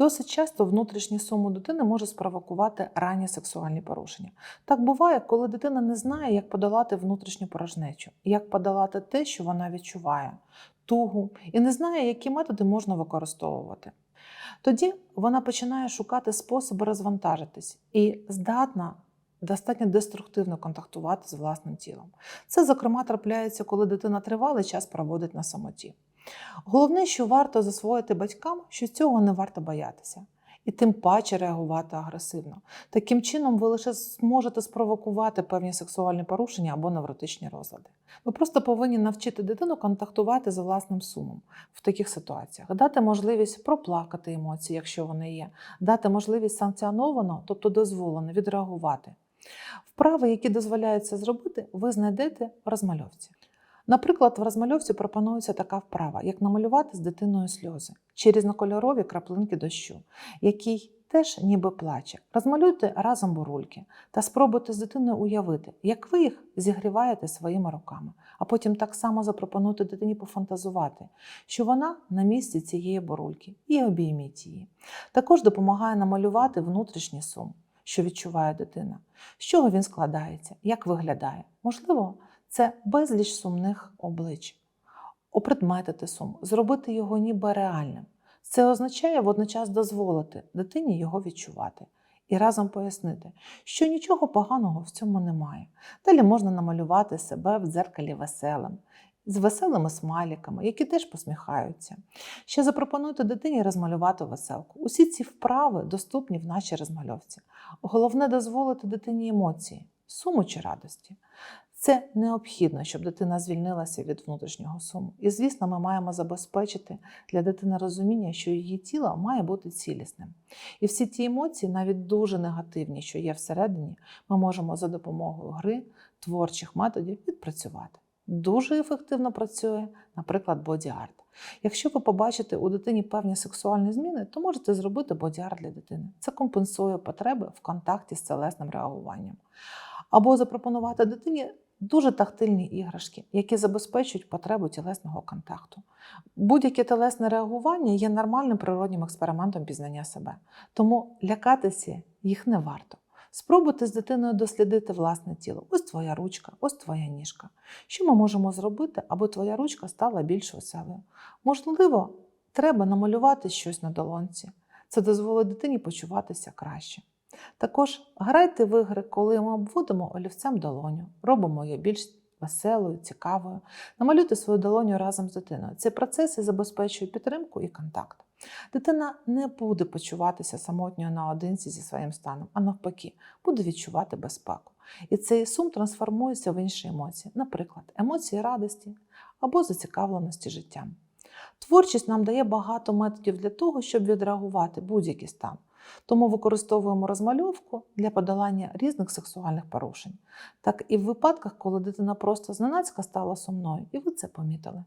Досить часто внутрішній сум дитини може спровокувати ранні сексуальні порушення. Так буває, коли дитина не знає, як подолати внутрішню порожнечу, як подолати те, що вона відчуває, тугу, і не знає, які методи можна використовувати. Тоді вона починає шукати способи розвантажитись і здатна достатньо деструктивно контактувати з власним тілом. Це, зокрема, трапляється, коли дитина тривалий час проводить на самоті. Головне, що варто засвоїти батькам, що цього не варто боятися, і тим паче реагувати агресивно. Таким чином, ви лише зможете спровокувати певні сексуальні порушення або невротичні розлади. Ви просто повинні навчити дитину контактувати з власним сумом в таких ситуаціях, дати можливість проплакати емоції, якщо вони є, дати можливість санкціоновано, тобто дозволено, відреагувати. Вправи, які дозволяють це зробити, ви знайдете в розмальовці. Наприклад, в розмальовці пропонується така вправа, як намалювати з дитиною сльози чи різнокольорові краплинки дощу, який теж ніби плаче. Розмалюйте разом бурульки та спробуйте з дитиною уявити, як ви їх зігріваєте своїми руками, а потім так само запропонуйте дитині пофантазувати, що вона на місці цієї бурульки і обійміть її. Також допомагає намалювати внутрішній сум, що відчуває дитина, з чого він складається, як виглядає. Можливо, це безліч сумних облич. Опредметити сум, зробити його ніби реальним. Це означає водночас дозволити дитині його відчувати і разом пояснити, що нічого поганого в цьому немає. Далі можна намалювати себе в дзеркалі веселим, з веселими смайликами, які теж посміхаються. Ще запропонуйте дитині розмалювати веселку. Усі ці вправи доступні в нашій розмальовці. Головне дозволити дитині емоції, суму чи радості. Це необхідно, щоб дитина звільнилася від внутрішнього суму. І, звісно, ми маємо забезпечити для дитини розуміння, що її тіло має бути цілісним. І всі ті емоції, навіть дуже негативні, що є всередині, ми можемо за допомогою гри, творчих методів відпрацювати. Дуже ефективно працює, наприклад, боді-арт. Якщо ви побачите у дитині певні сексуальні зміни, то можете зробити боді-арт для дитини. Це компенсує потреби в контакті з телесним реагуванням. Або запропонувати дитині дуже тактильні іграшки, які забезпечують потребу тілесного контакту. Будь-яке телесне реагування є нормальним природнім експериментом пізнання себе, тому лякатися їх не варто. Спробуйте з дитиною дослідити власне тіло. Ось твоя ручка, ось твоя ніжка. Що ми можемо зробити, аби твоя ручка стала більш веселою? Можливо, треба намалювати щось на долонці. Це дозволить дитині почуватися краще. Також грайте в ігри, коли ми обводимо олівцем долоню, робимо її більш веселою, цікавою. Намалюйте свою долоню разом з дитиною. Цей процес і забезпечує підтримку і контакт. Дитина не буде почуватися самотньою наодинці зі своїм станом, а навпаки, буде відчувати безпеку. І цей сум трансформується в інші емоції, наприклад, емоції радості або зацікавленості життям. Творчість нам дає багато методів для того, щоб відреагувати будь-який стан. Тому використовуємо розмальовку для подолання різних сексуальних порушень, так і в випадках, коли дитина просто зненацька стала сумною, і ви це помітили.